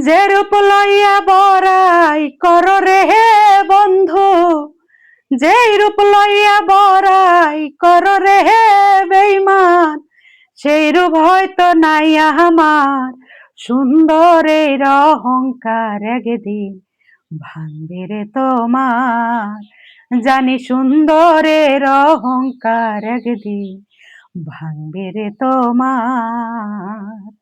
যে রূপ লইয়া বরাই কর রে হে বন্ধু। যেই রূপ লইয়া বরাই কর রে হে বেইমান সেই রূপ হয়তো নাই আমার। সুন্দরের অহংকার একদিন ভাঙবে রে তোমার। জানি সুন্দরের অহংকার একদিন ভাঙবে রে তোমার।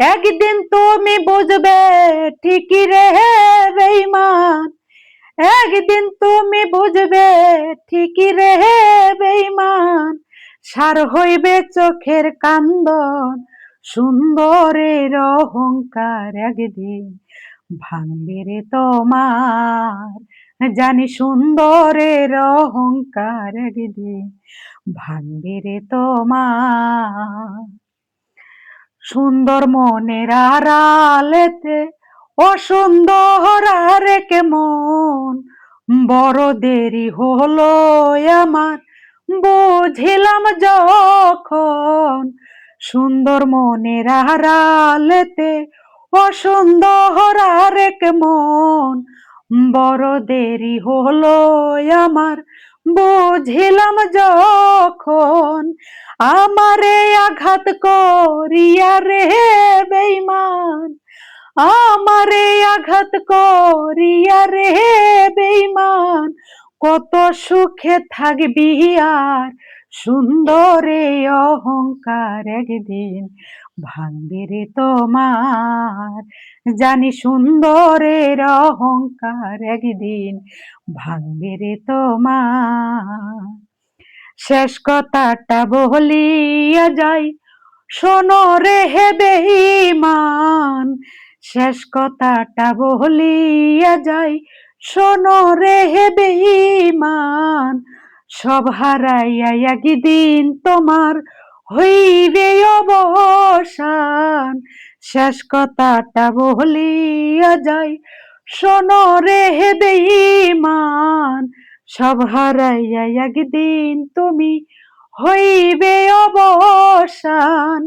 একদিন তুমি বুঝবে ঠিকই রে বেইমান একদিন তুমি বুঝবে ঠিকই রে বেইমান সার হইবে চোখের কান্দন, সুন্দরের অহংকার একদিন ভাঙবে রে তোমার। জানি সুন্দরের অহংকার একদিন ভাঙবে রে তোমার। সুন্দর মনের আড়ালেতে, অসুন্দর আরে কেমন? বড় দেরি হলো আমার, বুঝিলাম যখন। সুন্দর মনের আড়ালেতে, অসুন্দর আরে কেমন? বড় দেরি হলো আমার বুঝিলাম যখন আমারে আঘাত করিয়া রে বেইমান আমারে আঘাত করিয়া রে বেইমান কত সুখে থাকবি আর সুন্দরে অহংকার একদিন ভাঙবে রে তোমার। জানি সুন্দরের অহংকার একদিন ভাঙবে রে তোমার। শেষ কথাটা বলিয়া যাই, শোনো রে হে বেঈমান। শেষ কথাটা বলিয়া যাই, শোনো রে হে বেঈমান। সব হারাইয়া একদিন তোমার হইবে অবসান। শেষ কথাটা বলিয়া যাই, শোনো রে হে বেঈমান। সব হারাইয়া একদিন তুমি হইবে অবসান।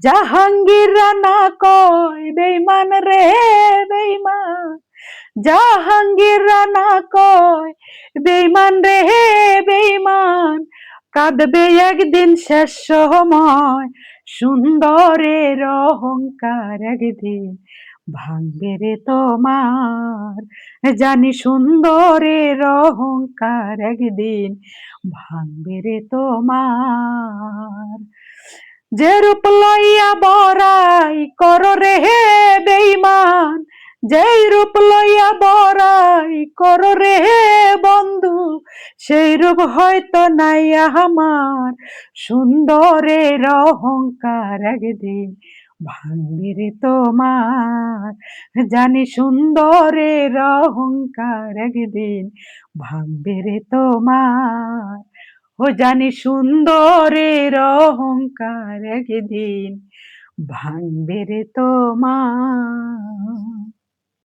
জাহাঙ্গীর রানা কয় বেইমান রে বেইমান জাহাঙ্গীর রানা কয় বেইমান রে হে বেইমান কাঁদবে একদিন শেষ সময়। সুন্দরের অহংকার একদিন ভাঙবে রে তোমার। জানি সুন্দরের অহংকার একদিন ভাঙবে রে তোমার। যে রূপ লইয়া বরাই কর রে হে বেইমান যেই রূপ লইয়া বরাই কর রে বন্ধু, সেই রূপ হয়তো নাই আমার। সুন্দরের অহংকার একদিন ভাঙবে তোমার। জানি সুন্দরের অহংকার একদিন ভাঙবে তোমার। ও জানি সুন্দরের অহংকার একদিন ভাঙবে তোমার।